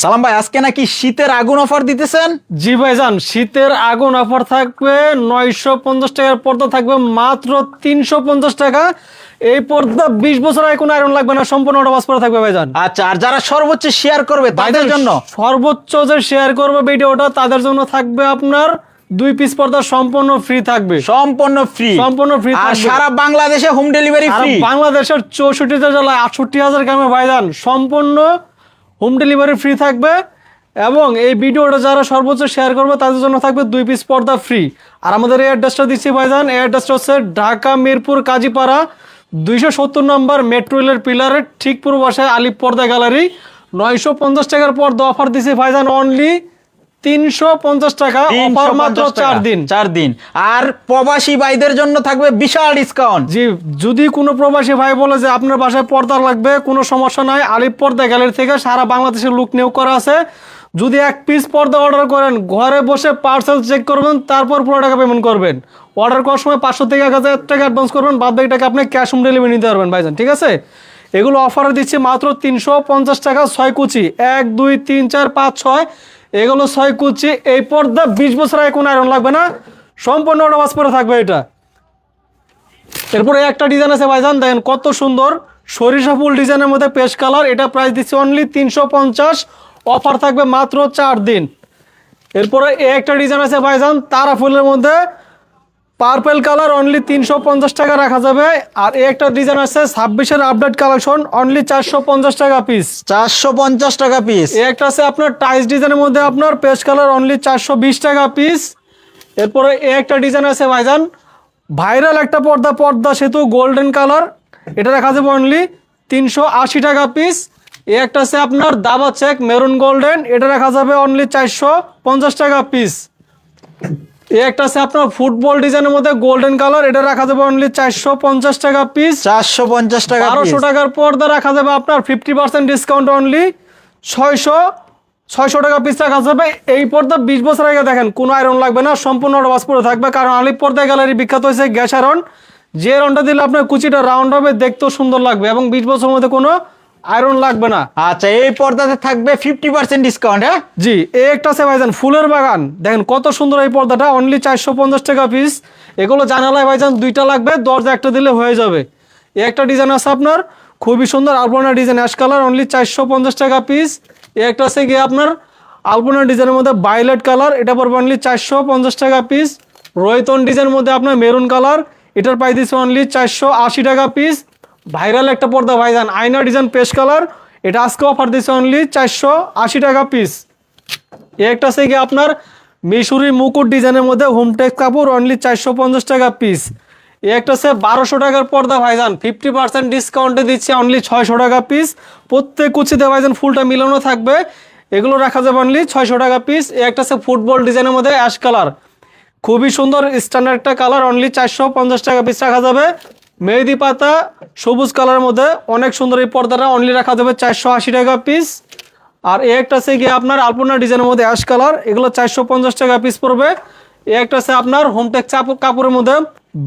সালাম ভাই আজকে নাকি শীতের আগুন অফার দিতেছেন? জি ভাইজান শীতের আগুন অফার থাকবে নয়শো পঞ্চাশ টাকার পর্দা থাকবে মাত্র তিনশো পঞ্চাশ টাকা। এই পর্দা বিশ বছর আগে কোনো আয়রন লাগবে না সম্পূর্ণ ওটা পরে থাকবে ভাইজান। আচ্ছা আর যারা সর্বোচ্চ শেয়ার করবে তাদের জন্য? সর্বোচ্চ যে শেয়ার করবে ভিডিওটা তাদের জন্য থাকবে আপনার দুই পিস পর্দা সম্পূর্ণ ফ্রি থাকবে। সম্পূর্ণ ফ্রি সম্পূর্ণ ফ্রি আর। সারা বাংলাদেশে হোম ডেলিভারি ফ্রি বাংলাদেশের চৌষট্টি জেলায় আটষট্টি হাজার গ্রামে ভাইজান সম্পূর্ণ হোম ডেলিভারি ফ্রি থাকবে এবং এই ভিডিওটা যারা সর্বোচ্চ শেয়ার করবে, তাদের জন্য থাকবে দুই পিস পর্দা ফ্রি। আর আমাদের এই অ্যাড্রেসটা দিচ্ছি ভাইজান, এই অ্যাড্রেসটা হচ্ছে ঢাকা, মিরপুর, কাজীপাড়া, দুইশো সত্তর নম্বর মেট্রো রেলের পিলারের ঠিক পূর্ব বাসায় আলিপ পর্দা গ্যালারি। নয়শো পঞ্চাশ টাকার পর্দা অফার দিছি ভাইজান অনলি তিনশো পঞ্চাশ টাকা অফার মাত্র 350 টাকা। চার দিন। চার দিন। আর প্রবাসী ভাইদের জন্য থাকবে বিশাল ডিসকাউন্ট জি যদি কোনো প্রবাসী ভাই বলে যে আপনার বাসায় পর্দা লাগবে কোনো সমস্যা নাই আলিপ পর্দা গ্যালারি থেকে সারা বাংলাদেশের লুক নিয়োগ করা আছে। যদি এক পিস পর্দা অর্ডার করেন ঘরে বসে পার্সেল চেক করবেন তারপর পুরো টাকা পেমেন্ট করবেন। অর্ডার করার সময় পাঁচশো থেকে এক হাজার টাকা অ্যাডভান্স করবেন বাদ বাকি টাকা আপনি ক্যাশ হোম ডেলিভারি নিতে পারবেন ভাইজান ঠিক আছে? এগুলো অফারে দিচ্ছি মাত্র তিনশো পঞ্চাশ টাকা ছয় কুচি। এক দুই তিন চার পাঁচ ছয় এগুলো ছয় কুচি, এই পর্দা বিশ বছর আগে কোনো আয়রন লাগবে না। সম্পূর্ণ ওটা পরে থাকবে এটা। এরপরে একটা ডিজাইন আছে ভাইজান, দেখেন কত সুন্দর। সরিষা ফুল ডিজাইনের মধ্যে পেস কালার, এটা প্রাইস দিচ্ছে অনলি তিনশো পঞ্চাশ। অফার থাকবে মাত্র চার দিন। এরপরে একটা ডিজাইন আছে ভাইজান, তারা ফুলের মধ্যে। পার্পেল কালার অনলি তিনশো পঞ্চাশ টাকা রাখা যাবে। আর এ একটা ডিজাইন আছে ছাব্বিশের আপডেট কালেকশন অনলি চারশো পঞ্চাশ টাকা পিস চারশো পঞ্চাশ টাকা পিস এ একটা আছে আপনার টাইস ডিজাইনের মধ্যে আপনার পেস্ট কালার অনলি চারশো বিশ টাকা পিস এরপরে এ একটা ডিজাইন আছে ভাইজান ভাইরাল একটা পর্দা পর্দা সেতু গোল্ডেন কালার এটা রাখা যাবে অনলি তিনশো আশি টাকা পিস এ একটা আছে আপনার দাবা চেক মেরুন গোল্ডেন এটা রাখা যাবে অনলি চারশো পঞ্চাশ টাকা পিস এ একটা আছে আপনার ফুটবল ডিজাইনের মধ্যে গোল্ডেন কালার এটা রাখা যাবে অনলি চারশো পঞ্চাশ টাকা পিস চারশো পঞ্চাশ টাকা বারোশো। টাকার পর্দা রাখা যাবে আপনার ফিফটি পার্সেন্ট ডিসকাউন্ট অনলি ছয়শো ছয়শো টাকা পিস রাখা যাবে। এই পর্দা বিশ বছর আগে দেখেন কোনো আয়রন লাগবে না সম্পূর্ণ বাস পরে থাকবে। কারণ আলিপ পর্দা গ্যালারি বিখ্যাত হয়েছে গ্যাস আয়রন যে আয়রনটা দিলে আপনার কুচিটা রাউন্ড হবে দেখতেও সুন্দর লাগবে। এবং বিশ বছরের মধ্যে কোনো আয়রন লাগবে না। আচ্ছা এই পর্দাতে থাকবে ফিফটি পার্সেন্ট ডিসকাউন্ট হ্যাঁ? জি এই একটা আছে ভাইজান ফুলের বাগান। দেখেন কত সুন্দর এই পর্দাটা অনলি চারশো পঞ্চাশ টাকা পিস এগুলো জানালায় ভাইজান দুইটা লাগবে দরজা একটা দিলে হয়ে যাবে। এই একটা ডিজাইন আছে আপনার খুবই সুন্দর আলপনা ডিজাইন অ্যাশ কালার অনলি চারশো পঞ্চাশ টাকা পিস এই একটা আছে গিয়ে আপনার আলপনা ডিজাইনের মধ্যে বাইলেট কালার এটা পড়বে অনলি চারশো পঞ্চাশ টাকা পিস রয়তন ডিজাইনের মধ্যে আপনার মেরুন কালার এটার প্রাইস দিচ্ছে অনলি চারশো আশি টাকা পিস ভাইরাল একটা পর্দা, ভাইজান। আয়না ডিজাইন পেস্ট কালার। এটা আজকে অফার দিচ্ছে অনলি চারশো আশি টাকা পিস একটা আছে গিয়ে আপনার মিশুরি মুকুট ডিজাইনের মধ্যে হোমটেক্স কাপড় অনলি চারশো পঞ্চাশ টাকা পিস একটা আছে বারোশো টাকার পর্দা, ভাইজান। ফিফটি পার্সেন্ট ডিসকাউন্টে দিচ্ছে অনলি ছয়শো টাকা পিস প্রত্যেক কুচিতে ভাইজান ফুলটা মিলানো থাকবে। এগুলো রাখা যাবে অনলি ছয়শো টাকা পিস একটা আছে ফুটবল ডিজাইনের মধ্যে অ্যাশ কালার খুবই সুন্দর স্ট্যান্ডার্ড একটা কালার অনলি চারশো পঞ্চাশ টাকা পিস রাখা যাবে। মেহেদি পাতা সবুজ কালারের মধ্যে অনেক সুন্দর এই পর্দাটা অনলি রাখা যাবে চারশো আশি টাকা পিস আর এ একটা আছে গিয়ে আপনার আলপনা ডিজাইনের মধ্যে অ্যাশ কালার এগুলো চারশো পঞ্চাশ টাকা পিস পড়বে। এ একটা আছে আপনার হোমটেক চাপড় কাপড়ের মধ্যে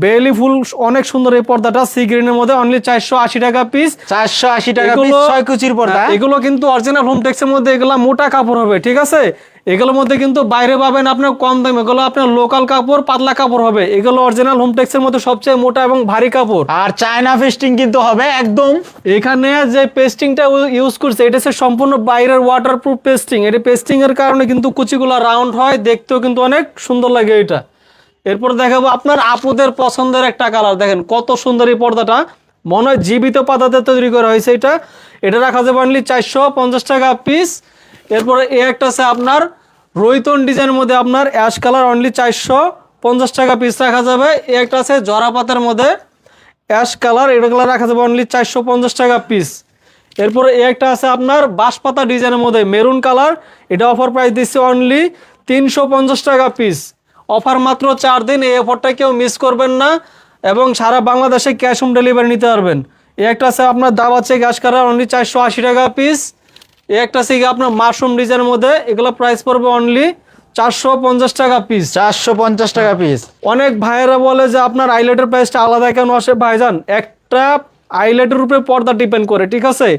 বেলি ফুল অনেক সুন্দর এই পর্দাটা সি গ্রিনের মধ্যে অনলি চারশো আশি টাকা পিস চারশো আশি টাকা এগুলো- ছয় কুচির পর্দা। হ্যাঁ, এগুলো কিন্তু অরিজিনাল হোম টেক্সের মধ্যে এগুলো মোটা কাপড় হবে ঠিক আছে? এগুলোর মধ্যে কিন্তু বাইরে পাবেন আপনার কম দাম। এগুলো আপনার লোকাল কাপড় পাতলা কাপড় হবে। এগুলো অরিজিনাল হোম টেক্সের মধ্যে সবচেয়ে মোটা এবং ভারী কাপড়। আর চায়না ফেস্টিং কিন্তু হবে একদম। এখানে যে পেস্টিংটা ইউজ করছে এটা হচ্ছে সম্পূর্ণ বাইরের ওয়াটারপ্রুফ পেস্টিং এটা পেস্টিং এর কারণে কিন্তু কুচিগুলো রাউন্ড হয় দেখতেও কিন্তু অনেক সুন্দর লাগে এটা। এরপর দেখাবো আপনার আপুদের পছন্দের একটা কালার দেখেন কত সুন্দর এই পর্দাটা। মনে হয় জীবিত পাতাতে তৈরি করা হয়েছে এটা। এটা রাখা যাবে অনলি চারশো পঞ্চাশ টাকা পিস এরপরে এ একটা আছে আপনার রৈতন ডিজাইনের মধ্যে আপনার অ্যাশ কালার অনলি চারশো পঞ্চাশ টাকা পিস রাখা যাবে। এ একটা আছে জরা পাতার মধ্যে অ্যাশ কালার, এটা কালার রাখা যাবে অনলি চারশো পঞ্চাশ টাকা পিস এরপরে এ একটা আছে আপনার বাঁশপাতা ডিজাইনের মধ্যে মেরুন কালার, এটা অফার প্রাইস দিচ্ছে অনলি তিনশো পঞ্চাশ টাকা পিস অফার মাত্র চার দিন, এই অফারটা কেউ মিস করবেন না এবং সারা বাংলাদেশে ক্যাশ হোম ডেলিভারি নিতে পারবেন। এ একটা আছে আপনার দাম আছে গ্যাস কালার অনলি চারশো আশি টাকা পিস একটা আছে আপনার মাশরুম ডিজাইনের মধ্যে এগুলো প্রাইস পড়বে অনলি চারশো পঞ্চাশ টাকা পিস চারশো পঞ্চাশ টাকা পিস অনেক ভাইয়েরা বলে যে আপনার আইলেটের প্রাইসটা আলাদা কেন আসে? ভাইজান একটা আইলেটের উপরে পর্দা ডিপেন্ড করে ঠিক আছে?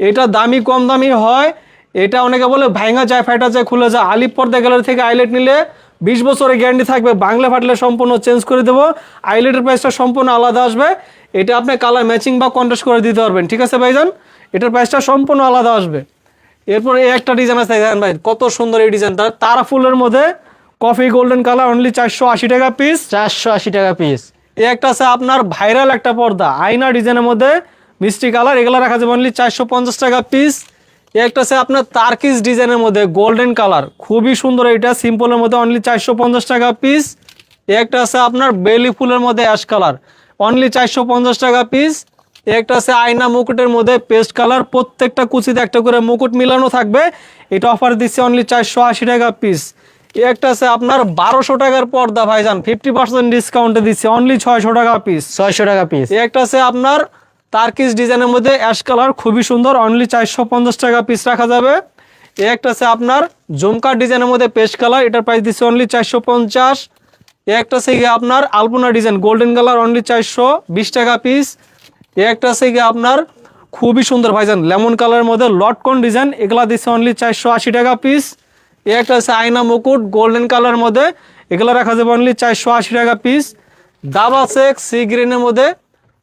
এটা দামি কম দামি হয়। এটা অনেকে বলে ভাইঙ্গা যায় ফাটা যায় খুলে যায়। আলিপ পর্দা গ্যালারি থেকে আইলেট নিলে বিশ বছরের গ্যারান্টি থাকবে। বাংলা ফাটলে সম্পূর্ণ চেঞ্জ করে দেবো। আইলেটের প্রাইসটা সম্পূর্ণ আলাদা আসবে। এটা আপনি কালার ম্যাচিং বা কন্ট্রাস্ট করে দিতে পারবেন ঠিক আছে ভাইজান? এটার প্রাইসটা সম্পূর্ণ আলাদা আসবে। এরপর একটা ডিজাইন আছে দেখেন ভাই কত সুন্দর এই ডিজাইনটা তারা। ফুলের মধ্যে কফি গোল্ডেন কালার অনলি চারশো আশি টাকা পিস চারশো আশি টাকা পিস এই একটা আছে আপনার ভাইরাল একটা পর্দা আয়না ডিজাইনের মধ্যে মিষ্টি কালার এগুলো রাখা যাবে অনলি চারশো পঞ্চাশ টাকা পিস একটা আছে আপনার তার্কিস ডিজাইনের মধ্যে গোল্ডেন কালার খুবই সুন্দর এটা সিম্পলের মধ্যে অনলি চারশো পঞ্চাশ টাকা পিস একটা আছে আপনার বেলি ফুলের মধ্যে অ্যাশ কালার অনলি চারশো পঞ্চাশ টাকা পিস একটা আছে আয়না মুকুটের মধ্যে পেস্ট কালার প্রত্যেকটা কুচিতে একটা করে মুকুট মিলানো থাকবে। এটা অফার দিচ্ছে অনলি চারশো আশি টাকা পিস একটা আছে আপনার বারোশো টাকার পর্দা ভাইজান ফিফটি পার্সেন্ট ডিসকাউন্টে দিচ্ছে অনলি ছয়শো টাকা পিস ছয়শো টাকা পিস একটা আছে আপনার তার্কিস ডিজাইনের মধ্যে অ্যাশ কালার খুবই সুন্দর অনলি চারশো পঞ্চাশ টাকা পিস রাখা যাবে। এই একটা আছে আপনার জুমকার ডিজাইনের মধ্যে পেস্ট কালার এটার প্রাইস দিচ্ছে অনলি চারশো পঞ্চাশ। এই একটা আছে আপনার আলপনা ডিজাইন গোল্ডেন কালার অনলি চারশো বিশ টাকা পিস এই একটা আছে গিয়ে আপনার খুবই সুন্দর ভাইজান লেমন কালারের মধ্যে লটকন ডিজাইন এগুলা দিচ্ছে অনলি চারশো আশি টাকা পিস এ একটা আছে আয়না মুকুট গোল্ডেন কালারের মধ্যে এগুলো রাখা যাবে অনলি চারশো আশি টাকা পিস দাবা সেক সি গ্রিনের মধ্যে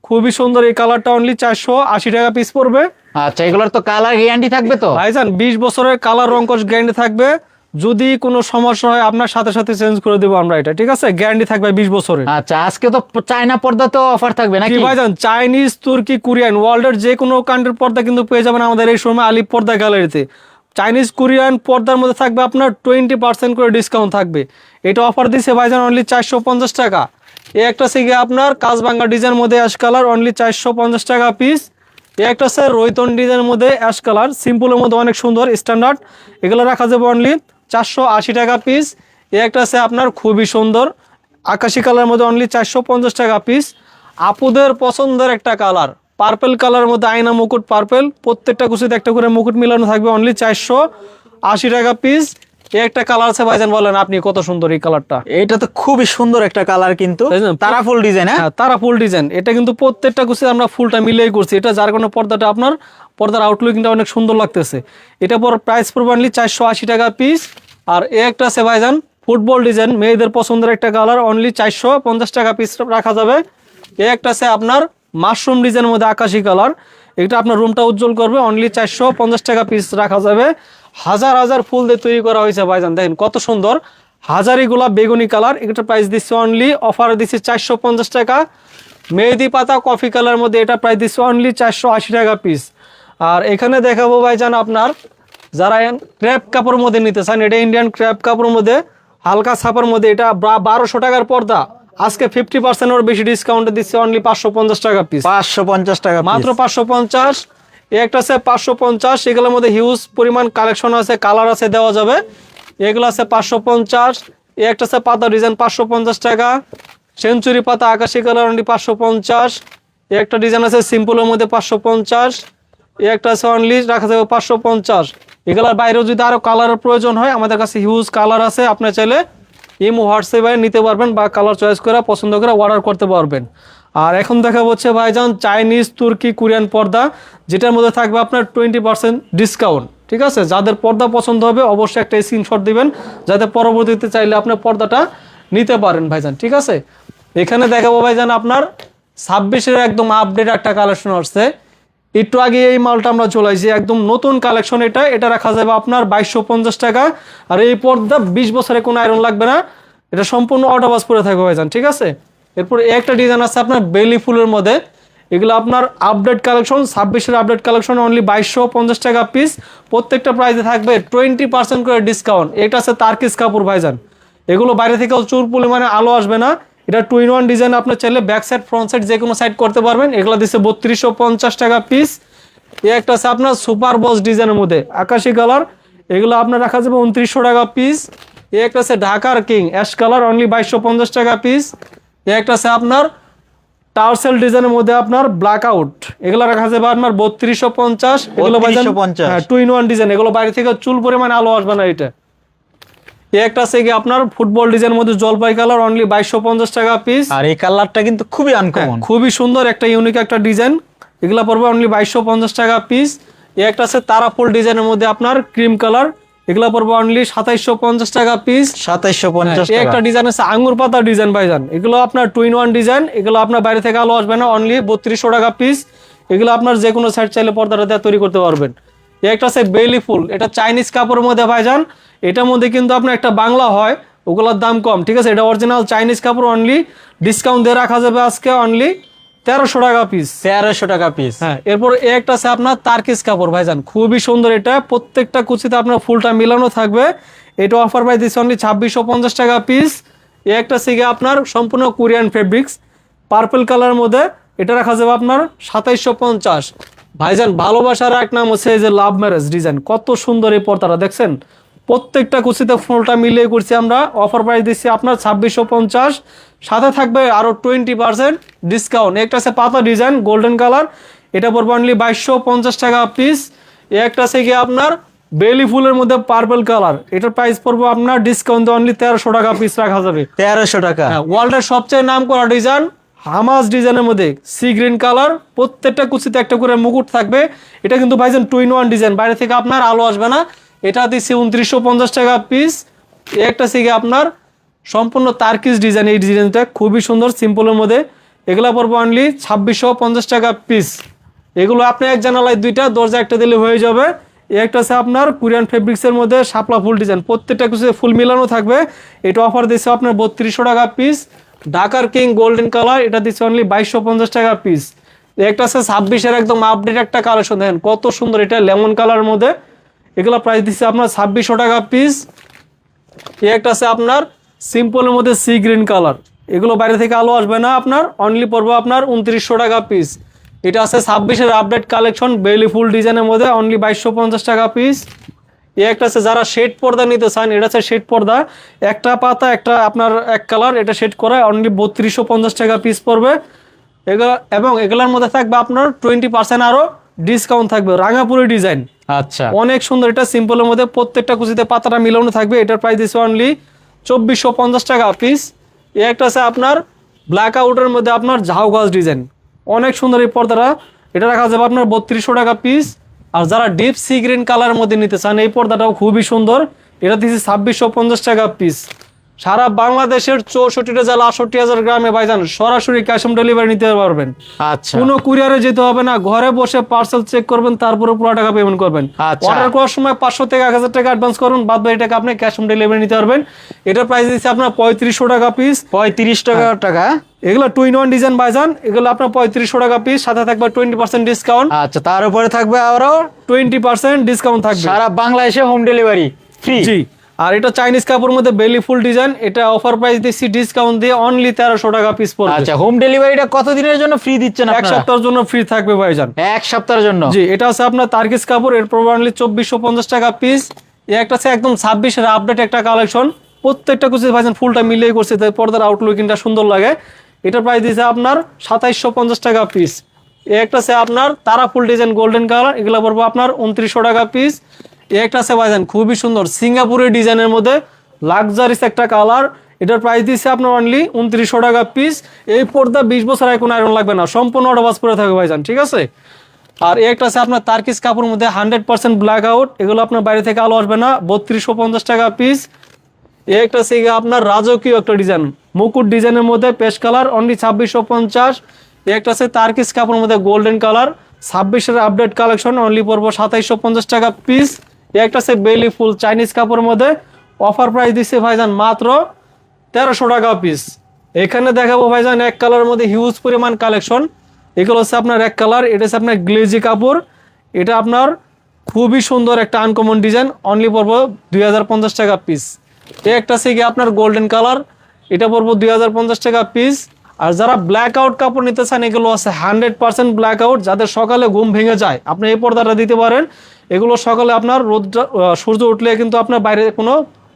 খুবই সুন্দর এই কালারটা অনলি চারশো আশি টাকা পিস পড়বে। আচ্ছা এগুলোর তো কালার গ্যারান্টি থাকবে তো? ভাইজান বিশ বছরের কালার রঙ্কশ গ্যারান্টি থাকবে। যদি কোনো সমস্যা হয় আপনার সাথে সাথে চেঞ্জ করে দেবো আমরা এটা ঠিক আছে? গ্যারান্টি থাকবে বিশ বছরের। আচ্ছা আজকে তো চায়না পর্দা তো অফার থাকবে কি নাকি? ভাইজান চাইনিজ তুর্কি কোরিয়ান ওয়ার্ল্ডের যে কোনো কান্ট্রির পর্দা কিন্তু পেয়ে যাবেন আমাদের এই সময় আলিপ পর্দা গ্যালারিতে চাইনিজ কোরিয়ান পর্দার মধ্যে থাকবে আপনার টোয়েন্টি পার্সেন্ট করে ডিসকাউন্ট থাকবে। এটা অফার দিচ্ছে ভাইজান অনলি চারশো পঞ্চাশ টাকা। এ একটা গিয়ে আপনার কাজবাঙ্গা ডিজাইনের মধ্যে অ্যাশ কালার অনলি চারশো পঞ্চাশ টাকা পিস এই একটা আছে রৈতন ডিজাইনের মধ্যে অ্যাশ কালার সিম্পলের মধ্যে অনেক সুন্দর স্ট্যান্ডার্ড এগুলো রাখা যাবে অনলি চারশো আশি টাকা পিস এ একটা আছে আপনার খুবই সুন্দর। আকাশি কালার মধ্যে অনলি চারশো পঞ্চাশ টাকা পিস আপুদের পছন্দের একটা কালার। পার্পেল কালার মধ্যে আয়না মুকুট পার্পেল প্রত্যেকটা কুচিতে একটা করে মুকুট মিলানো থাকবে অনলি চারশো আশি টাকা পিস এই একটা কালার আছে ভাইজান বলেন আপনি কত সুন্দর এই কালারটা এটা তো খুবই সুন্দর একটা কালার কিন্তু। তারা ফুল ডিজাইন হ্যাঁ? হ্যাঁ তারা ফুল ডিজাইন এটা কিন্তু প্রত্যেকটা কুচিতে আমরা ফুলটা মিলেই করছি। এটা যার কারণে পর্দাটা আপনার পর্দার আউটলুকিংটা অনেক সুন্দর লাগতেছে। এটা পর প্রাইস পড়বে অনলি চারশো আশি টাকা পিস আর এ একটা আছে ভাইজান ফুটবল ডিজাইন মেয়েদের পছন্দের একটা কালার অনলি চারশো পঞ্চাশ টাকা পিস রাখা যাবে। এ একটা আছে আপনার মাশরুম ডিজাইনের মধ্যে আকাশি কালার এটা আপনার রুমটা উজ্জ্বল করবে অনলি চারশো পঞ্চাশ টাকা পিস রাখা যাবে। হাজার হাজার ফুল দিয়ে তৈরি করা হয়েছে ভাইজান। দেখেন কত সুন্দর। হাজারি গোলাপ বেগুনি কালার এটা প্রাইস দিচ্ছে অনলি অফার দিচ্ছে চারশো পঞ্চাশ টাকা। মেহেদি পাতা কফি কালার মধ্যে এটা প্রাইস দিচ্ছে অনলি চারশো আশি টাকা পিস আর এখানে দেখাবো ভাইজান আপনার যারা ক্র্যাপ কাপড়ের মধ্যে নিতে চান এটা ইন্ডিয়ান ক্র্যাপ কাপড়ের মধ্যে হালকা ছাপার মধ্যে এটা বারোশো টাকার পর্দা। আজকে ফিফটি পার্সেন্টের বেশি ডিসকাউন্ট দিচ্ছে অনলি পাঁচশো পঞ্চাশ টাকা পিস পাঁচশো পঞ্চাশ টাকা মাত্র মাত্র পাঁচশো পঞ্চাশ। এই একটা আছে পাঁচশো পঞ্চাশ, এগুলোর মধ্যে হিউজ পরিমাণ কালেকশন আছে কালার আছে, দেওয়া যাবে। এগুলো আছে পাঁচশো পঞ্চাশ, এই একটা আছে পাতা ডিজাইন পাঁচশো পঞ্চাশ টাকা। সেঞ্চুরি পাতা, আকাশি কালার অনলি পাঁচশো পঞ্চাশ। একটা ডিজাইন আছে সিম্পলের মধ্যে পাঁচশো পঞ্চাশ। এই একটা আছে অনলি রাখা যাবে পাঁচশো পঞ্চাশ। এগুলোর বাইরেও যদি আরও কালারের প্রয়োজন হয়, আমাদের কাছে হিউজ কালার আছে, আপনি চাইলে ইমো, হোয়াটসঅ্যাপে নিতে পারবেন বা কালার চয়েস করে পছন্দ করে অর্ডার করতে পারবেন। আর এখন দেখা হচ্ছে ভাইজান চাইনিজ, তুর্কি, কোরিয়ান পর্দা, যেটার মধ্যে থাকবে আপনার টোয়েন্টি পার্সেন্ট ডিসকাউন্ট ঠিক আছে? যাদের পর্দা পছন্দ হবে অবশ্যই একটা স্ক্রিনশট দিবেন, যাতে পরবর্তীতে চাইলে আপনার পর্দাটা নিতে পারেন ভাইজান, ঠিক আছে? এখানে দেখাবো ভাইজান আপনার ছাব্বিশের একদম আপডেট একটা কালেকশন আসছে। একটু আগে এই মালটা আমরা চলাইছি একদম নতুন কালেকশন এটা। এটা রাখা যাবে আপনার বাইশশো পঞ্চাশ টাকা। আর এই পর্দা বিশ বছরে কোনো আয়রন লাগবে না। এটা সম্পূর্ণ অটোবাস পরে থাকবে ভাইজান, ঠিক আছে? এরপর একটা ডিজাইন আছে আপনার বেলি ফুলের মধ্যে। এগুলো আপনার আপডেট কালেকশন ছাব্বিশের আপডেট কালেকশন অনলি বাইশশো পঞ্চাশ টাকা পিস প্রত্যেকটা প্রাইসে থাকবে টোয়েন্টি পার্সেন্ট করে ডিসকাউন্ট এটা আছে তার্কিস কাপড় ভাইজান এগুলো বাইরে থেকেও চুর পরিমাণে আলো আসবে না। এটা টু ইন ওয়ান ডিজাইন আপনার চাইলে ব্যাক সাইড ফ্রন্ট সাইড যে কোনো সাইড করতে পারবেন। এগুলো দিচ্ছে বত্রিশশো পঞ্চাশ টাকা পিস এ একটা আছে আপনার সুপার বস ডিজাইনের মধ্যে, আকাশি কালার এগুলো আপনার রাখা যাবে উনত্রিশশো টাকা পিস এ একটা আছে ঢাকার কিং অ্যাশ কালার অনলি বাইশশো পঞ্চাশ টাকা পিস একটা আছে আপনার টাওয়ারসেল ডিজাইনের মধ্যে আপনার ব্ল্যাক আউট এগুলো রাখা যাবে আপনার বত্রিশশো পঞ্চাশ এগুলো 3250 হ্যাঁ টু ইন ওয়ান ডিজাইন এগুলো বাইরে থেকে চুল পরিমাণে আলো আসবে না এটা। একটা আছে কি আপনার ফুটবল ডিজাইনের মধ্যে জলপাই কালার অনলি বাইশশো পঞ্চাশ টাকা পিস আর এই কালারটা কিন্তু খুবই আনকমন খুবই সুন্দর একটা ইউনিক একটা ডিজাইন এগুলা পড়বে অনলি বাইশশো পঞ্চাশ টাকা পিস এ একটা আছে তারাফুল ডিজাইনের মধ্যে আপনার ক্রিম কালার এগুলো পড়বে অনলি সাতাইশশো পঞ্চাশ টাকা পিস সাতাইশশো পঞ্চাশ একটা ডিজাইন আছে আঙ্গুর পাতা ডিজাইন ভাইজান। এগুলো আপনার টুইন ওয়ান ডিজাইন এগুলো আপনার বাইরে থেকে আলো আসবে না অনলি বত্রিশশো টাকা পিস এগুলো আপনার যে কোনো সাইড চাইলে পর্দাটা দিয়ে তৈরি করতে পারবেন। একটা আছে বেলি ফুল এটা চাইনিজ কাপড়ের মধ্যে ভাইজান। এটার মধ্যে কিন্তু আপনার একটা বাংলা হয় ওগুলোর দাম কম ঠিক আছে? এটা অরিজিনাল চাইনিজ কাপড় অনলি ডিসকাউন্ট দিয়ে রাখা যাবে আজকে অনলি তেরোশো টাকা পিস তেরোশো টাকা পিস হ্যাঁ এরপর একটা আছে আপনার তার্কিস কাপড় ভাইজান। খুবই সুন্দর এটা। প্রত্যেকটা কুচিতে আপনার ফুলটা মিলানো থাকবে। এটা অফার প্রাইস দিচ্ছে অনলি ছাব্বিশশো পঞ্চাশ টাকা পিস এ একটা সিগে আপনার সম্পূর্ণ কোরিয়ান ফেব্রিক্স পার্পল কালারের মধ্যে এটা রাখা যাবে আপনার সাতাইশশো পঞ্চাশ। ভাইজান ভালোবাসার এক নাম হচ্ছে এই যে লাভ ম্যারেজ ডিজাইন কত সুন্দর এই পর্দাটা দেখছেন? প্রত্যেকটা কুচিতে ফুলটা মিলিয়ে করছি আমরা। অফার প্রাইস দিচ্ছি আপনার ছাব্বিশশো পঞ্চাশ। সাথে থাকবে আরও টোয়েন্টি পার্সেন্ট ডিসকাউন্ট একটা আছে পাতা ডিজাইন গোল্ডেন কালার এটা পড়বে অনলি বাইশশো পঞ্চাশ টাকা পিস একটা আছে গিয়ে আপনার বেলি ফুলের মধ্যে পার্পল কালার এটার প্রাইস পড়বে আপনার ডিসকাউন্ট অনলি তেরোশো টাকা পিস রাখা যাবে। তেরোশো টাকা। হ্যাঁ ওয়ার্ল্ডের সবচেয়ে নাম করা ডিজাইন হামাস ডিজাইনের মধ্যে সি গ্রিন কালার প্রত্যেকটা কুচিতে একটা করে মুকুট থাকবে। এটা কিন্তু ভাইজান টুইন ওয়ান ডিজাইন বাইরে থেকে আপনার আলো আসবে না। এটা দিচ্ছি উনত্রিশশো পঞ্চাশ টাকা পিস একটা সিগে আপনার সম্পূর্ণ তার্কিস ডিজাইন এই ডিজাইনটা খুবই সুন্দর সিম্পলের মধ্যে। এগুলো পড়বে অনলি ছাব্বিশশো পঞ্চাশ টাকা পিস এগুলো আপনি এক জানালায় দুইটা, দরজা একটা দিলে হয়ে যাবে। একটা আছে আপনার কোরিয়ান ফেব্রিক্সের মধ্যে শাপলা ফুল ডিজাইন প্রত্যেকটা কিছু ফুল মিলানো থাকবে। এটা অফার দিচ্ছে আপনার বত্রিশশো টাকা পিস ঢাকার কিং গোল্ডেন কালার এটা দিচ্ছে অনলি বাইশশো পঞ্চাশ টাকা পিস একটা আছে ছাব্বিশের একদম আপডেট একটা কালেকশন দেখেন কত সুন্দর এটা লেমন কালার মধ্যে। এগুলো প্রাইস দিচ্ছে আপনার ছাব্বিশশো টাকা পিস এই একটা আছে আপনার সিম্পলের মধ্যে সি গ্রিন কালার এগুলো বাইরে থেকে আলো আসবে না আপনার অনলি পড়বে আপনার উনত্রিশশো টাকা পিস এটা আছে ছাব্বিশের আপডেট কালেকশন বেলি ফুল ডিজাইনের মধ্যে অনলি বাইশশো পঞ্চাশ টাকা পিস এ একটা আছে যারা শেড পর্দা নিতে চান, এটা আছে শেড পর্দা। একটা পাতা, একটা আপনার এক কালার এটা শেড করা অনলি বত্রিশশো পঞ্চাশ টাকা পিস পড়বে। এগুলো, এবং এগুলোর মধ্যে থাকবে আপনার টোয়েন্টি পার্সেন্ট আরও ডিসকাউন্ট থাকবে, রাঙাপুরি ডিজাইন আচ্ছা। অনেক সুন্দর। এটা সিম্পলের মধ্যে প্রত্যেকটা কুচিতে পাতাটা মিলানো থাকবে। এটার প্রাইস দিচ্ছে অনলি চব্বিশশো পঞ্চাশ টাকা পিস এ একটা আছে আপনার ব্ল্যাক আউটের মধ্যে আপনার ঝাউ গাছ ডিজাইন অনেক সুন্দর এই পর্দাটা। এটা রাখা যাবে আপনার বত্রিশশো টাকা পিস আর যারা ডিপ সি গ্রিন কালারের মধ্যে নিতে চান, এই পর্দাটাও খুবই সুন্দর। এটা দিচ্ছে ছাব্বিশশো পঞ্চাশ টাকা পিস সারা বাংলাদেশের চৌষট্টিটা জেলা আটষট্টি হাজার গ্রামে ভাইজান সরাসরি ক্যাশ অন ডেলিভারি নিতে পারবেন। আচ্ছা। কোনো কুরিয়ারে যেতে হবে না ঘরে বসে পার্সেল চেক করবেন তারপরে পুরো টাকা পেমেন্ট করবেন। আচ্ছা। অর্ডার করার সময় পাঁচশো থেকে এক হাজার টাকা অ্যাডভান্স করুন বাদ বাকি টাকা আপনি ক্যাশ অন ডেলিভারি নিতে পারবেন। এটার প্রাইস দিচ্ছে আপনার পঁয়ত্রিশশো টাকা পিস পঁয়ত্রিশ টাকা টাকা? এগুলো টুইন ওয়ান ডিজাইন বাইজান এগুলো আপনার পঁয়ত্রিশশো টাকা পিস সাথে থাকবে টোয়েন্টি পার্সেন্ট ডিসকাউন্ট আচ্ছা তার উপরে থাকবে আরও টোয়েন্টি পার্সেন্ট ডিসকাউন্ট থাকবে। সারা বাংলাদেশে হোম ডেলিভারি ফ্রি জি। আর এটা চাইনিজ কাপড়ের মধ্যে বেলি ফুল ডিজাইন এটা অফার প্রাইস দিচ্ছি ডিসকাউন্ট দিয়ে অনলি তেরোশো টাকা পিস পড়বে। আচ্ছা হোম ডেলিভারিটা কত দিনের জন্য ফ্রি দিচ্ছেন এক সপ্তাহের জন্য ফ্রি থাকবে ভাইজান। এক সপ্তাহের জন্য? জি এটা আছে আপনার তার্কিস কাপড় এর প্রবানলি চব্বিশশো পঞ্চাশ টাকা পিস একটা আছে একদম ছাব্বিশের আপডেট একটা কালেকশন প্রত্যেকটা কিছু ভাইজান ফুলটা মিলিয়ে করছে তাই পর্দার আউটলুকিংটা সুন্দর লাগে। এটার প্রাইস দিয়েছে আপনার সাতাইশশো পঞ্চাশ টাকা পিস একটা আছে আপনার তারা ফুল ডিজাইন গোল্ডেন কালার এগুলো পড়ব আপনার উনত্রিশশো টাকা পিস এই একটা আছে ভাইজান, খুবই সুন্দর। সিঙ্গাপুরের ডিজাইনের মধ্যে লাক্সারিস একটা কালার এটার প্রাইস দিচ্ছে আপনার অনলি উনত্রিশশো টাকা পিস এই পর্দা বিশ বছর আর কোনো আয়রন লাগবে না, সম্পূর্ণ অডাবাস করে থাকবে ভাইজান, ঠিক আছে? আর একটা আছে আপনার তার্কিস কাপড়ের মধ্যে হান্ড্রেড পার্সেন্ট ব্ল্যাক আউট এগুলো আপনার বাইরে থেকে আলো আসবে না, বত্রিশশো পঞ্চাশ টাকা পিস এই একটা আছে আপনার রাজকীয় একটা ডিজাইন মুকুট ডিজাইনের মধ্যে পেশ কালার অনলি ছাব্বিশশো পঞ্চাশ। একটা আছে তার্কিস কাপড়ের মধ্যে গোল্ডেন কালার ছাব্বিশের আপডেট কালেকশন অনলি পড়ব সাতাইশশো পঞ্চাশ টাকা পিস একটা আছে বেলি ফুল চাইনিজ কাপড়ের মধ্যে অফার প্রাইস দিচ্ছে ভাইজান মাত্র তেরোশো টাকা পিস এখানে দেখাবো ভাইজান এক কালারের মধ্যে হিউজ পরিমাণ কালেকশন এগুলো হচ্ছে আপনার এক কালার এটা হচ্ছে আপনার গ্লেজি কাপড়। এটা আপনার খুবই সুন্দর একটা আনকমন ডিজাইন অনলি পড়ব দুই টাকা পিস এ একটা গিয়ে আপনার গোল্ডেন কালার এটা পড়ব দুই টাকা পিস আর যারা ব্ল্যাক আউট কাপড় নিতে চান, এগুলো আছে হান্ড্রেড পার্সেন্ট ব্ল্যাক আউট যাদের সকালে ঘুম ভেঙে যায়, আপনি এই পর্দাটা দিতে পারেন। এগুলো সকালে আপনার রোদটা সূর্য উঠলে কিন্তু আপনার বাইরে কোনো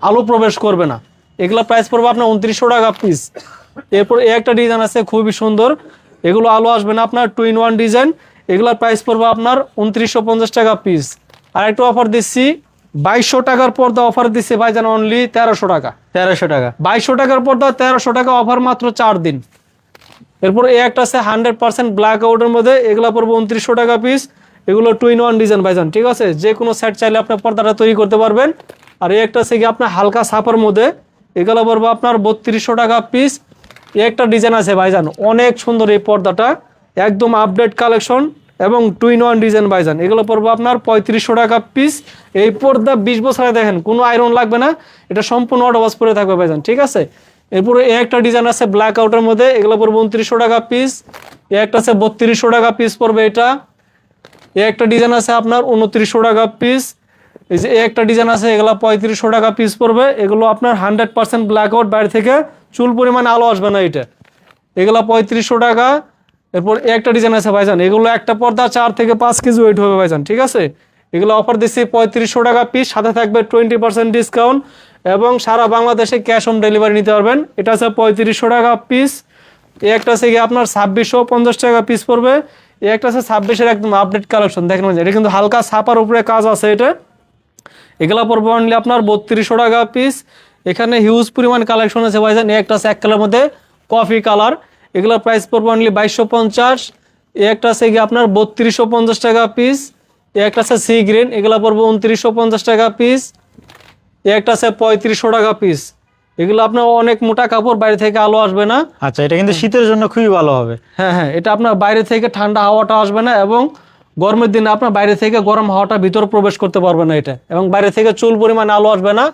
আলো প্রবেশ করবে না। এগুলো প্রাইস পড়বে আপনার উনত্রিশশো টাকা পিস এরপর এই একটা ডিজাইন আছে খুবই সুন্দর। এগুলো আলো আসবে না আপনার টু ইন ওয়ান ডিজাইন এগুলোর প্রাইস পড়বে আপনার উনত্রিশশো পঞ্চাশ টাকা পিস আর একটা অফার দিচ্ছি বাইশশো টাকার পর্দা অফার দিচ্ছে ভাইজান অনলি তেরোশো টাকা। তেরোশো টাকা। বাইশশো টাকার পর্দা তেরোশো টাকা অফার মাত্র চার দিন। এরপর এই একটা আছে হান্ড্রেড পার্সেন্ট ব্ল্যাক আউটের মধ্যে। এগুলা পড়বে উনত্রিশশো টাকা পিস এগুলো টু ইন ওয়ান ডিজাইন ভাইজান, ঠিক আছে? যে কোনো সেট চাইলে আপনি পর্দাটা তৈরি করতে পারবেন। আর এই একটা থেকে আপনার হালকা ছাপার মধ্যে। এগুলো পড়ব আপনার বত্রিশশো টাকা পিস এই একটা ডিজাইন আছে ভাইজান, অনেক সুন্দর এই পর্দাটা। একদম আপডেট কালেকশন এবং টু ইন ওয়ান ডিজাইন ভাইজান। এগুলো পড়ব আপনার পঁয়ত্রিশশো টাকা পিস এই পর্দা বিশ বছরে দেখেন, কোনো আয়রন লাগবে না। এটা সম্পূর্ণ অটোবাস পরে থাকবে ভাইজান, ঠিক আছে? এরপরে এই একটা ডিজাইন আছে ব্ল্যাক আউটের মধ্যে। এগুলো পড়বে উনত্রিশশো টাকা পিস এ একটা আছে বত্রিশশো টাকা পিস পড়বে এটা। এ একটা ডিজাইন আছে আপনার উনত্রিশশো টাকা পিস এই যে এই একটা ডিজাইন আছে, এগুলো পঁয়ত্রিশশো টাকা পিস পড়বে। এগুলো আপনার হান্ড্রেড পার্সেন্ট ব্ল্যাক আউট বাইরে থেকে চুল পরিমাণে আলো আসবে না এটা। এগুলো পঁয়ত্রিশশো টাকা। এরপর একটা ডিজাইন আছে ভাইজান, এগুলো একটা পর্দা চার থেকে পাঁচ কেজি ওয়েট হবে ভাইজান, ঠিক আছে? এগুলো অফার দিচ্ছি পঁয়ত্রিশশো টাকা পিস সাথে থাকবে টোয়েন্টি পার্সেন্ট ডিসকাউন্ট এবং সারা বাংলাদেশে ক্যাশ অন ডেলিভারি নিতে পারবেন। এটা আছে পঁয়ত্রিশশো টাকা পিস একটা আছে গিয়ে আপনার ছাব্বিশশো পঞ্চাশ টাকা পিস পড়বে। এই একটা আছে ছাব্বিশের একদম আপডেট কালেকশন দেখেন এটা কিন্তু হালকা ছাপার উপরে কাজ আছে এটা। এগুলা পড়বে অনলি আপনার বত্রিশশো টাকা পিস এখানে হিউজ পরিমাণ কালেকশন আছে ভাইজান এই একটা আছে এক কালার মধ্যে কফি কালার এগুলোর প্রাইস পড়বে অনলি বাইশশো পঞ্চাশ। এই একটা আছে গিয়ে আপনার বত্রিশশো পঞ্চাশ টাকা পিস এই একটা আছে সি গ্রিন এগুলা পড়বে উনত্রিশশো পঞ্চাশ টাকা পিস এই একটা আছে পঁয়ত্রিশশো টাকা পিস এগুলো আপনার অনেক মোটা কাপড় বাইরে থেকে আলো আসবে না। আচ্ছা এটা কিন্তু শীতের জন্য খুবই ভালো হবে। হ্যাঁ হ্যাঁ এটা আপনার বাইরে থেকে ঠান্ডা হাওয়াটা আসবে না এবং গরমের দিনে আপনার বাইরে থেকে গরম হাওয়াটা ভিতর প্রবেশ করতে পারবে না এটা। এবং বাইরে থেকে চুল পরিমাণ আলো আসবে না।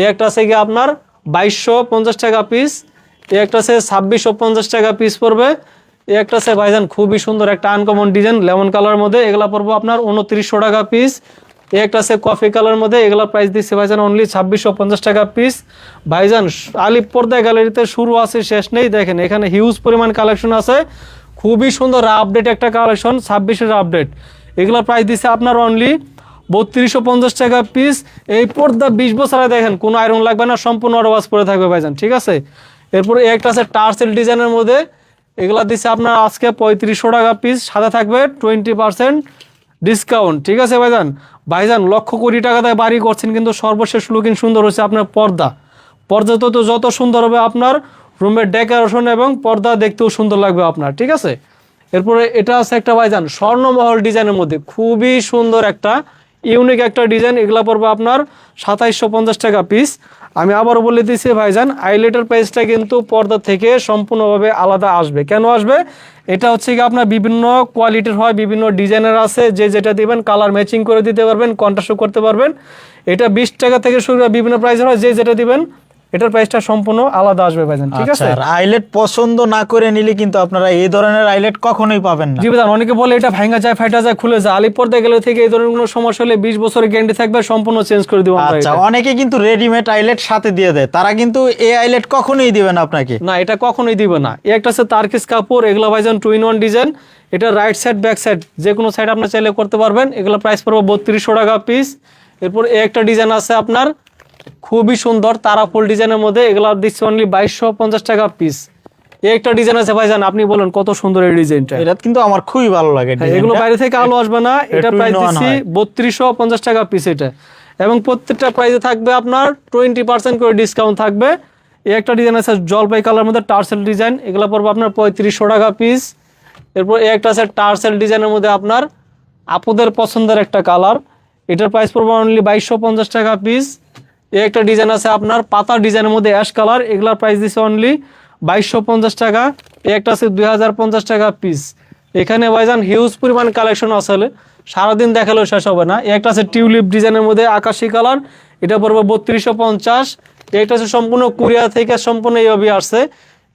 এ একটা আছে গিয়ে আপনার বাইশশো পঞ্চাশ টাকা পিস এ একটা আছে ছাব্বিশশো পঞ্চাশ টাকা পিস পড়বে। এ একটা আছে ভাইজান খুবই সুন্দর একটা আনকমন ডিজাইন লেমন কালার মধ্যে। এগুলো পড়ব আপনার উনত্রিশশো টাকা পিস একটা আছে কফি কালার মধ্যে এগুলা প্রাইস দিচ্ছে ভাইজান অনলি ছাব্বিশশো পঞ্চাশ টাকা পিস ভাইজান, আলিপ পর্দা গ্যালারিতে শুরু আছে, শেষ নেই, দেখেন এখানে হিউজ পরিমাণ কালেকশন আছে। খুবই সুন্দর আপডেট একটা কালেকশন ছাব্বিশের আপডেট এগুলা প্রাইস দিচ্ছে আপনার অনলি বত্রিশশো পঞ্চাশ টাকা পিস এই পর্দা বিশ বছরে দেখেন, কোনো আয়রন লাগবে না, সম্পূর্ণ অরবাস পরে থাকবে ভাইজান, ঠিক আছে? এরপর একটা আছে টার্সেল ডিজাইনের মধ্যে, এগুলা দিচ্ছে আপনার আজকে পঁয়ত্রিশশো টাকা পিস সাথে থাকবে টোয়েন্টি পার্সেন্ট ডিসকাউন্ট ঠিক আছে ভাইজান? ভাইজান, লক্ষ কোটি টাকা দিয়ে বাড়ি করছেন কিন্তু সর্বশেষ লুকিং সুন্দর হচ্ছে আপনার পর্দা। পর্দা তো যত সুন্দর হবে আপনার রুমের ডেকোরেশন এবং পর্দা দেখতেও সুন্দর লাগবে আপনার, ঠিক আছে? এরপরে এটা আছে একটা ভাইজান, স্বর্ণমহল ডিজাইনের মধ্যে। খুবই সুন্দর একটা ইউনিক একটা ডিজাইন, এগুলা পড়বে আপনার সাতাইশশো পঞ্চাশ টাকা পিস আমি আবারও বলে দিচ্ছি ভাইজান আইলেটের প্রাইসটা কিন্তু পর্দা থেকে সম্পূর্ণভাবে আলাদা আসবে। কেন আসবে? এটা হচ্ছে কি আপনার বিভিন্ন কোয়ালিটির হয়, বিভিন্ন ডিজাইনের আছে, যে যেটা দিবেন কালার ম্যাচিং করে দিতে পারবেন কন্ট্রাস্ট করতে পারবেন। এটা বিশ টাকা থেকে শুরু বিভিন্ন প্রাইসের হয়, যে যেটা দিবেন এটার প্রাইসটা সম্পূর্ণ আলাদা আসবে ভাইজান ঠিক আচ্ছা আছে? আর আইলেট পছন্দ না করে নিলে কিন্তু আপনারা এই ধরনের আইলেট কখনোই পাবেন না। জি ভাইজান অনেকে বলে এটা ভাঙা যায় ফাটা যায় খুলে যায়। আলিপ পর্দা গেলে থেকে এই ধরনের কোনো সমস্যা হলে বিশ বছরের গ্যারান্টি থাকবে সম্পূর্ণ চেঞ্জ করে দিব আমরা আচ্ছা অনেকে কিন্তু রেডিমেড আইলেট সাথে দিয়ে দেয়। তারা কিন্তু এই আইলেট কখনোই দিবেন না আপনাকে। না এটা কখনোই দিবে না। এই একটা আছে তারকিস কাপড় এগুলো ভাইজান টু ইন ওয়ান ডিজাইন এটা রাইট সাইড ব্যাক সাইড যে কোনো সাইড আপনার চাইলে করতে পারবেন। এগুলো প্রাইস পড়বে বত্রিশশো টাকা পিস এরপর এই একটা ডিজাইন আছে আপনার খুবই সুন্দর তারা ফুল ডিজাইনের মধ্যে এগুলো দিচ্ছে অনলি বাইশশো পঞ্চাশ টাকা পিস একটা ডিজাইন আছে ভাইজান আপনি বলেন কত সুন্দর এই ডিজাইনটা। এটা কিন্তু আমার খুবই ভালো লাগে হ্যাঁ, এগুলো বাইরে থেকে আলো আসবে না এটা প্রাইস দিচ্ছি বত্রিশশো পঞ্চাশ টাকা পিস এটা। এবং প্রত্যেকটা প্রাইসে থাকবে আপনার টোয়েন্টি পার্সেন্ট করে ডিসকাউন্ট থাকবে। এই একটা ডিজাইন আছে জলপাই কালার মধ্যে টার্সেল ডিজাইন এগুলো পড়বে আপনার পঁয়ত্রিশশো টাকা পিস এরপর এই একটা আছে টার্সেল ডিজাইনের মধ্যে আপনার আপুদের পছন্দের একটা কালার। এটার প্রাইস পড়বে অনলি বাইশশো পঞ্চাশ টাকা পিস একটা ডিজাইন আছে আপনার, পাতা ডিজাইনের মধ্যে অ্যাশ কালার এগুলার প্রাইস দিচ্ছে অনলি বাইশশো পঞ্চাশ টাকা। একটা আছে দুই হাজার পঞ্চাশ টাকা পিস এখানে ভাইজান হিউজ পরিমাণ কালেকশন আসলে সারাদিন দেখালেও শেষ হবে না। একটা আছে টিউলিপ ডিজাইনের মধ্যে আকাশি কালার এটা পড়বে বত্রিশশো পঞ্চাশ। এটা আছে সম্পূর্ণ কোরিয়া থেকে সম্পূর্ণ এইভাবে আসছে।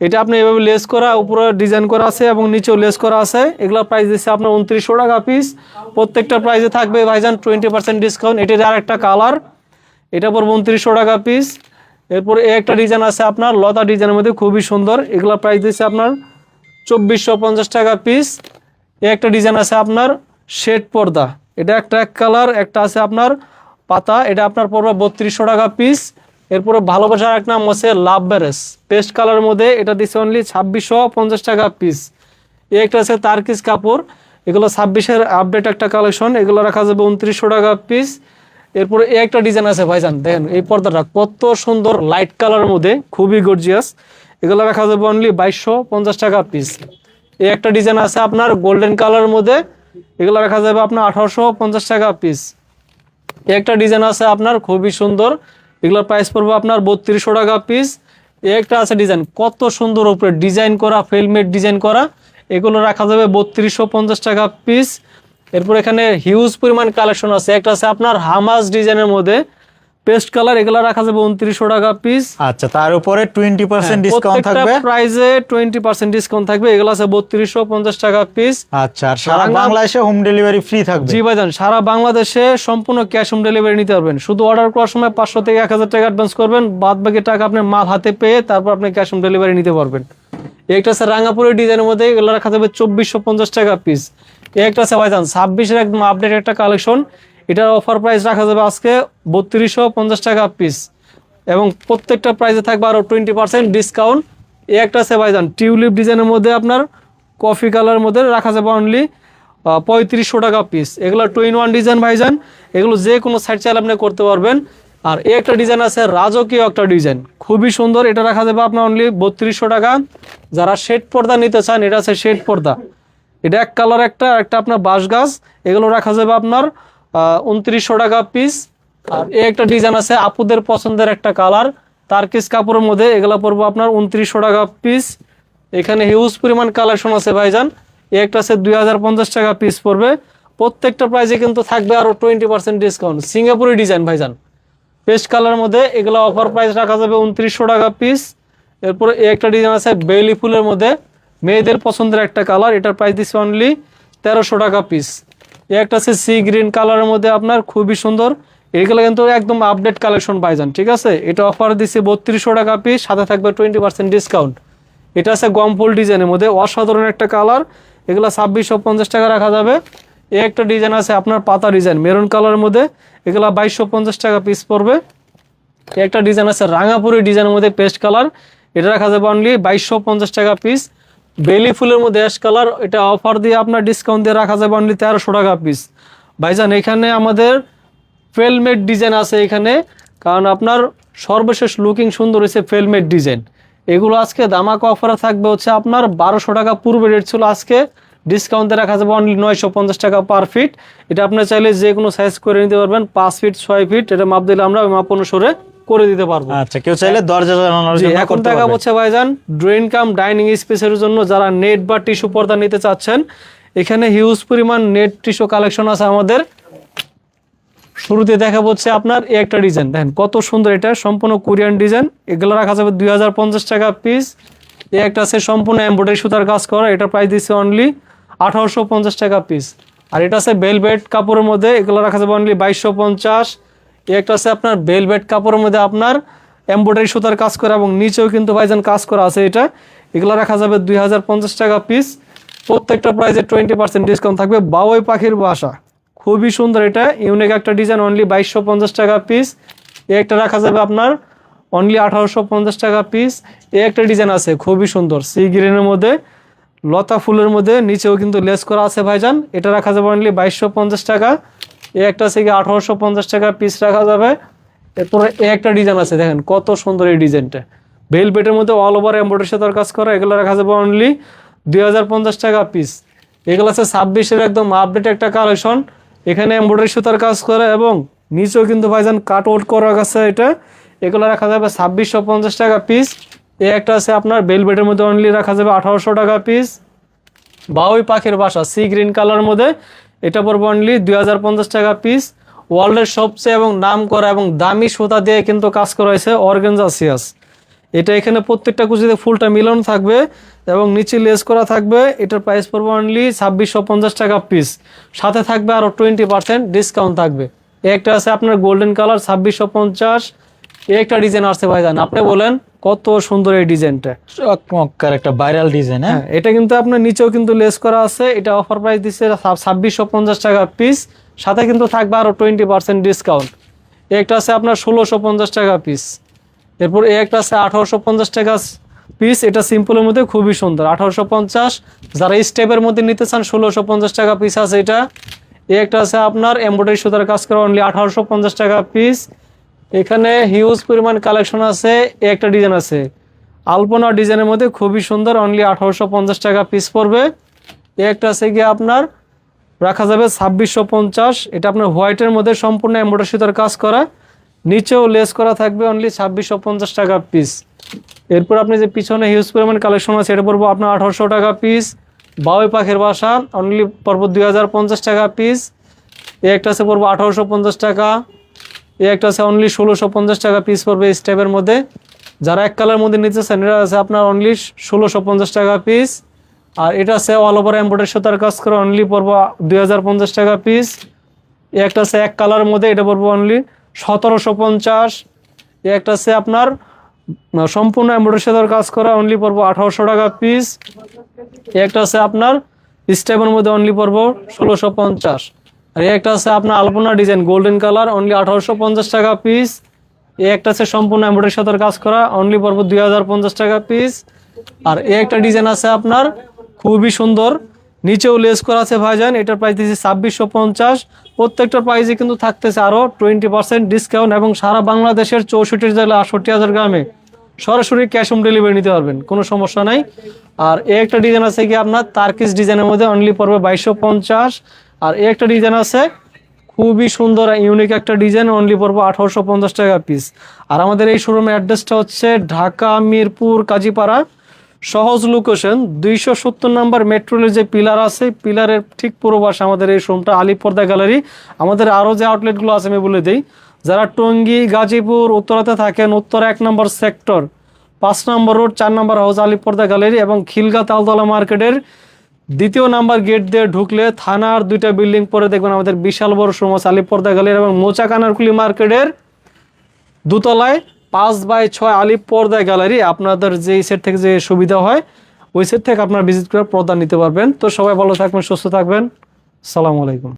এটা আপনি এভাবে লেস করা, উপরে ডিজাইন করা আছে এবং নিচেও লেস করা আছে। এগুলো প্রাইস দিচ্ছে আপনার উনত্রিশশো টাকা পিস প্রত্যেকটা প্রাইসে থাকবে ভাইজান টোয়েন্টি পার্সেন্ট ডিসকাউন্ট এটির আর একটা কালার এটা পড়বে উনত্রিশশো টাকা পিস এরপর এই একটা ডিজাইন আছে আপনার, লতা ডিজাইনের মধ্যে খুবই সুন্দর। এগুলো প্রাইস দিচ্ছে আপনার চব্বিশশো পঞ্চাশ টাকা পিস এই একটা ডিজাইন আছে আপনার, শেড পর্দা। এটা একটা এক কালার একটা আছে আপনার পাতা। এটা আপনার পড়বে বত্রিশশো টাকা পিস এরপরে ভালোবাসার এক নাম আছে লাভ ব্যারেস পেস্ট কালারের মধ্যে এটা দিচ্ছে অনলি ছাব্বিশশো পঞ্চাশ টাকা পিস এই একটা আছে তারকিস কাপড় এগুলো ছাব্বিশের আপডেট একটা কালেকশন এগুলো রাখা যাবে উনত্রিশশো টাকা পিস এরপরে এই একটা ডিজাইন আছে ভাইজান, দেখেন এই পর্দাটা কত সুন্দর লাইট কালারের মধ্যে, খুবই গর্জিয়াস এগুলো রাখা যাবে অনলি বাইশশো পঞ্চাশ টাকা পিস এই একটা ডিজাইন আছে আপনার গোল্ডেন কালারের মধ্যে, এগুলো রাখা যাবে আপনার আঠারোশো পঞ্চাশ টাকা পিস একটা ডিজাইন আছে আপনার, খুবই সুন্দর। এগুলোর প্রাইস পড়বে আপনার বত্রিশশো টাকা পিস একটা আছে ডিজাইন কত সুন্দর উপরে ডিজাইন করা ফেলমেট ডিজাইন করা। এগুলো রাখা যাবে বত্রিশশো পঞ্চাশ টাকা পিস এরপর এখানে হিউজ পরিমাণ কালেকশন আছে। একটা আছে আপনার হামাস ডিজাইনের মধ্যে। পেস্ট কালার এগুলা রাখা যাবে উনত্রিশশো টাকা পিস আচ্ছা তার উপরে টোয়েন্টি পার্সেন্ট ডিসকাউন্ট থাকবে। প্রাইসে টোয়েন্টি পার্সেন্ট ডিসকাউন্ট থাকবে। এগুলো আছে বত্রিশশো পঞ্চাশ টাকা পিস আচ্ছা আর সারা বাংলাদেশে হোম ডেলিভারি ফ্রি থাকবে। জি ভাইজান সারা বাংলাদেশে সম্পূর্ণ ক্যাশ অন ডেলিভারি নিতে পারবেন। শুধু অর্ডার করার সময় পাঁচশো থেকে এক হাজার টাকা অ্যাডভান্স করবেন। বাদ বাকি টাকা আপনি মাল হাতে পেয়ে তারপর আপনি ক্যাশ অন ডেলিভারি নিতে পারবেন। একটা আছে রাঙাপুরের ডিজাইনের মধ্যে এগুলো রাখা যাবে চব্বিশশো পঞ্চাশ টাকা পিস একটা আছে ভাইজান, ছাব্বিশের একদম আপডেট একটা কালেকশন এটার অফার প্রাইস রাখা যাবে আজকে বত্রিশশো পঞ্চাশ টাকা পিস এবং প্রত্যেকটা প্রাইসে থাকবে আরও টোয়েন্টি পার্সেন্ট ডিসকাউন্ট এই একটা আছে ভাইজান টিউলিপ ডিজাইনের মধ্যে আপনার কফি কালার মধ্যে রাখা যাবে অনলি পঁয়ত্রিশশো টাকা পিস এগুলো টু ইন ওয়ান ডিজাইন ভাইজান, এগুলো যে কোনো সাইড চাইলে আপনি করতে পারবেন। আর এই একটা ডিজাইন আছে রাজকীয় একটা ডিজাইন খুবই সুন্দর, এটা রাখা যাবে আপনার অনলি বত্রিশশো টাকা। যারা শেড পর্দা নিতে চান, এটা আছে শেড পর্দা। এটা এক কালার একটা একটা আপনার বাঁশ গাছ। এগুলো রাখা যাবে আপনার উনত্রিশশো টাকা পিস আর এই একটা ডিজাইন আছে আপুদের পছন্দের একটা কালার। তারকিস কাপড়ের মধ্যে এগুলো পড়ব আপনার উনত্রিশশো টাকা পিস এখানে হিউজ পরিমাণ কালেকশন আছে ভাইজান। এই একটা আছে দুই হাজার পঞ্চাশ টাকা পিস পড়বে প্রত্যেকটা প্রাইসে কিন্তু থাকবে আরও টোয়েন্টি পার্সেন্ট ডিসকাউন্ট সিঙ্গাপুরি ডিজাইন ভাইজান। পেস্ট কালার মধ্যে এগুলো অফার প্রাইস রাখা যাবে উনত্রিশশো টাকা পিস এরপরে একটা ডিজাইন আছে বেলি ফুলের মধ্যে। মেয়েদের পছন্দের একটা কালার এটার প্রাইস দিচ্ছে অনলি তেরোশো টাকা পিস এই একটা আছে সি গ্রিন কালারের মধ্যে আপনার খুবই সুন্দর। এগুলো কিন্তু একদম আপডেট কালেকশন পাইজান ঠিক আছে? এটা অফার দিচ্ছে বত্রিশশো টাকা পিস সাথে থাকবে টোয়েন্টি পার্সেন্ট ডিসকাউন্ট এটা আছে গমফুল ডিজাইনের মধ্যে অসাধারণ একটা কালার এগুলো ছাব্বিশশো পঞ্চাশ টাকা রাখা যাবে। এই একটা ডিজাইন আছে আপনার পাতা ডিজাইন মেরুন কালারের মধ্যে। এগুলো বাইশশো পঞ্চাশ টাকা পিস পড়বে। একটা ডিজাইন আছে রাঙাপুরি ডিজাইনের মধ্যে পেস্ট কালার এটা রাখা যাবে অনলি বাইশশো পঞ্চাশ টাকা পিস বেলি ফুলের মধ্যে অ্যাশ কালার এটা অফার দিয়ে আপনার ডিসকাউন্ট দিয়ে রাখা যাবে অনলি তেরোশো টাকা পিস ভাইজান, এখানে আমাদের ফেলমেট ডিজাইন আছে এখানে, কারণ আপনার সর্বশেষ লুকিং সুন্দর হয়েছে ফেলমেট ডিজাইন এগুলো আজকে দামাকা অফারে থাকবে হচ্ছে আপনার বারোশো টাকা পূর্বে রেট ছিল, আজকে ডিসকাউন্টে রাখা যাবে অনলি নয়শো পঞ্চাশ টাকা পার ফিট এটা আপনার চাইলে যে কোনো সাইজ করে নিতে পারবেন, পাঁচ ফিট ছয় ফিট এটা মাপ দিলে আমরা মাপ অনুসারে করে দিতে পারব। আচ্ছা কেউ চাইলে দরজা জানানোর জন্য এখন পারবে। বলছে ভাইজান ড্রেন কাম ডাইনিং স্পেসের জন্য যারা নেট বা টিস্যু পর্দা নিতে চাচ্ছেন এখানে হিউজ পরিমাণ নেট টিস্যু কালেকশন আছে আমাদের। শুরুতে দেখা হচ্ছে আপনার এই একটা ডিজাইন। দেখেন কত সুন্দর এটা সম্পূর্ণ কোরিয়ান ডিজাইন। এগুলো রাখা যাবে দু হাজার পঞ্চাশ টাকা পিস। এই একটা আছে সম্পূর্ণ এমব্রয়ডারি সুতার কাজ করা এটা প্রাইস দিচ্ছে অনলি আঠারোশো পঞ্চাশ টাকা পিস। আর এটা আছে বেলভেট কাপড়ের মধ্যে এগুলো রাখা যাবে অনলি বাইশশো পঞ্চাশ। একটা আছে আপনার বেলভেট কাপড়ের মধ্যে আপনার এমব্রয়ডারি সুতার কাজ করা এবং নিচেও কিন্তু ভাইজান কাজ করা আছে এটা। এগুলো রাখা যাবে দুই হাজার পঞ্চাশ টাকা পিস প্রত্যেকটা প্রাইসে টোয়েন্টি পার্সেন্ট ডিসকাউন্ট থাকবে। বাবুই পাখির বাসা। খুবই সুন্দর এটা। ইউনিক একটা ডিজাইন অনলি বাইশশো টাকা পিস এই একটা রাখা যাবে আপনার অনলি আঠারোশো পঞ্চাশ টাকা পিস এই একটা ডিজাইন আছে, খুবই সুন্দর। সি গ্রিনের মধ্যে, লতা ফুলের মধ্যে, নিচেও কিন্তু লেস করা আছে ভাইজান। এটা রাখা যাবে অনলি বাইশশো টাকা। এই একটা আছে কি আঠারোশো পঞ্চাশ টাকা পিস রাখা যাবে। এরপরে এই একটা ডিজাইন আছে, দেখেন কত সুন্দর এই ডিজাইনটা বেলবেটের মধ্যে অল ওভার এমব্রয়ডারি সাথে কাজ করা, এগুলো রাখা যাবে অনলি দু হাজার পঞ্চাশ টাকা পিস এগুলো আছে ছাব্বিশের একদম আপডেট একটা কালেকশন এখানে এমব্রয়ডারি সুতার কাজ করে এবং নিচেও কিন্তু ভাইজান কাট আউট করা গেছে এটা। এগুলো রাখা যাবে ছাব্বিশশো পঞ্চাশ টাকা পিস এ একটা আছে আপনার বেলবেটের মধ্যে অনলি রাখা যাবে আঠারোশো টাকা পিস বাউই পাখির বাসা সি গ্রিন কালার মধ্যে। এটা পড়বে অনলি দু হাজার পঞ্চাশ টাকা পিস ওয়ার্ল্ডের সবচেয়ে এবং নাম করা এবং দামি সুতা দিয়ে কিন্তু কাজ করা হয়েছে অর্গেনজা সিয়াস এটা এখানে প্রত্যেকটা কুচিতে ফুলটা মিলন থাকবে এবং নিচে লেস করা থাকবে। এটার প্রাইস পড়বে অনলি ছাব্বিশশো পঞ্চাশ টাকা পিস সাথে থাকবে আরও টোয়েন্টি পার্সেন্ট ডিসকাউন্ট থাকবে। একটা আছে আপনার গোল্ডেন কালার ছাব্বিশশো পঞ্চাশ। একটা ডিজাইন আসছে ভাইজান, আপনি বলেন। কত সুন্দর এই ডিজাইনটা। একটা ভাইরাল ডিজাইন হ্যাঁ? হ্যাঁ এটা কিন্তু আপনার নিচেও কিন্তু লেস করা আছে। এটা অফার প্রাইস দিচ্ছে ছাব্বিশশো পঞ্চাশ টাকা পিস সাথে কিন্তু থাকবে আরও টোয়েন্টি পার্সেন্ট ডিসকাউন্ট একটা আছে আপনার ষোলোশো পঞ্চাশ টাকা পিস এরপর এই একটা আছে আঠারোশো পঞ্চাশ টাকা পিস এটা সিম্পলের মধ্যে খুবই সুন্দর। আঠারোশো পঞ্চাশ যারা স্টেপের মধ্যে নিতে চান ষোলোশো পঞ্চাশ টাকা পিস আছে এটা। এই একটা আছে আপনার এমব্রয়ডারি সুতার কাজ করা অনলি আঠারোশো পঞ্চাশ টাকা পিস এখানে হিউজ পরিমাণ কালেকশন আছে একটা ডিজাইন আছে। আলপনা ডিজাইনের মধ্যে খুবই সুন্দর অনলি আঠারোশো পঞ্চাশ টাকা পিস পড়বে। একটা আছে গিয়ে আপনার, রাখা যাবে ছাব্বিশশো পঞ্চাশ। এটা আপনার হোয়াইটের মধ্যে সম্পূর্ণ এম্বোটার সুতার কাজ করা। নিচেও লেস করা থাকবে অনলি ছাব্বিশশো পঞ্চাশ টাকা পিস এরপর আপনি যে পিছনে হিউজ পরিমাণ কালেকশন আছে, এটা পড়ব আপনার আঠারোশো টাকা পিস বাউই পাখির বাসা অনলি পড়ব দুই হাজার পঞ্চাশ টাকা পিস এ একটা আছে পড়ব আঠারোশো পঞ্চাশ টাকা। এ একটা আছে অনলি ষোলোশো পঞ্চাশ টাকা পিস পড়বে এই স্টেপের মধ্যে। যারা এক কালার মধ্যে নিতে চান এটা আছে আপনার অনলি ষোলোশো পঞ্চাশ টাকা পিস আর এটা আছে অল ওভার এম্বোডারি সুতার কাজ করে অনলি পড়ব দুই হাজার পঞ্চাশ টাকা পিস একটা আছে এক কালারের মধ্যে, এটা পড়ব অনলি সতেরোশো পঞ্চাশ। একটা আছে আপনার সম্পূর্ণ এম্বোডারি সুতার কাজ করা অনলি পড়ব আঠারোশো টাকা পিস একটা আছে আপনার স্টেপের মধ্যে অনলি পড়ব ষোলোশো পঞ্চাশ। আর একটা আছে আপনার আলপনা ডিজাইন গোল্ডেন কালার অনলি আঠারোশো পঞ্চাশ টাকা পিস এ একটা আছে সম্পূর্ণ এমব্রয়ডারি সাথে কাজ করা অনলি পড়ব দুই টাকা পিস আর এ একটা ডিজাইন আছে আপনার, খুবই সুন্দর। নিচেও লেস করা আছে ভাইজান, এটার প্রাইস দিয়েছে ছাব্বিশশো পঞ্চাশ। প্রত্যেকটার প্রাইসে কিন্তু থাকতেছে আরও টোয়েন্টি পার্সেন্ট ডিসকাউন্ট এবং সারা বাংলাদেশের চৌষট্টি জেলা আটষট্টি হাজার গ্রামে সরাসরি ক্যাশ অন ডেলিভারি নিতে পারবেন, কোনো সমস্যা নাই। আর এ একটা ডিজাইন আছে কি আপনার তার্কিস ডিজাইনের মধ্যে অনলি পড়বে বাইশশো পঞ্চাশ। আর এ একটা ডিজাইন আছে, খুবই সুন্দর ইউনিক একটা ডিজাইন অনলি পড়ব আঠারোশো পঞ্চাশ টাকা পিস আর আমাদের এই শোরুমের অ্যাড্রেসটা হচ্ছে ঢাকা, মিরপুর, কাজীপাড়া। সহজ লোকেশন দুইশো সত্তর নাম্বার মেট্রোলের যে পিলার আছে পিলারের ঠিক পূর্ব পাশে আমাদের এই শোরুমটা আলিপর্দা গ্যালারি আমাদের আরও যে আউটলেটগুলো আছে, আমি বলে দিই। যারা টঙ্গী, গাজীপুর, উত্তরাতে থাকেন, উত্তর এক নম্বর সেক্টর পাঁচ নম্বর রোড চার নম্বর হাউস আলিপর্দা গ্যালারি এবং খিলগা তালতলা মার্কেটের দ্বিতীয় নাম্বার গেট দিয়ে ঢুকলে থানার দুইটা বিল্ডিং পরে দেখবেন আমাদের বিশাল বড় সমস আলিপর্দা গ্যালারি এবং মোচা কানারকুলি মার্কেটের দুতলায় পাঁচ বাই ছয় আলিপর্দা গ্যালারি। আপনাদের যে সেট থেকে যে সুবিধা হয়, ওই সেট থেকে আপনারা ভিজিট করে প্রদান নিতে পারবেন। তো সবাই ভালো থাকবেন, সুস্থ থাকবেন। সালাম আলাইকুম।